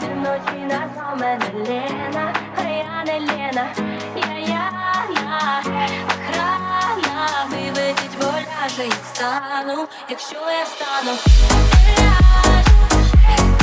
Без ночі назвав мене Лена, а я не Лена, я Яна Охрана, виведіть воляжа і встану, якщо я встану, воляжу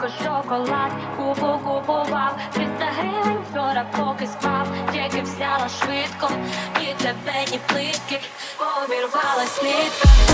того шоколад купу купував, 300 гривень вчора поки спав, тільки взяла швидко, і тебе ні плитки, обірвалась нитка.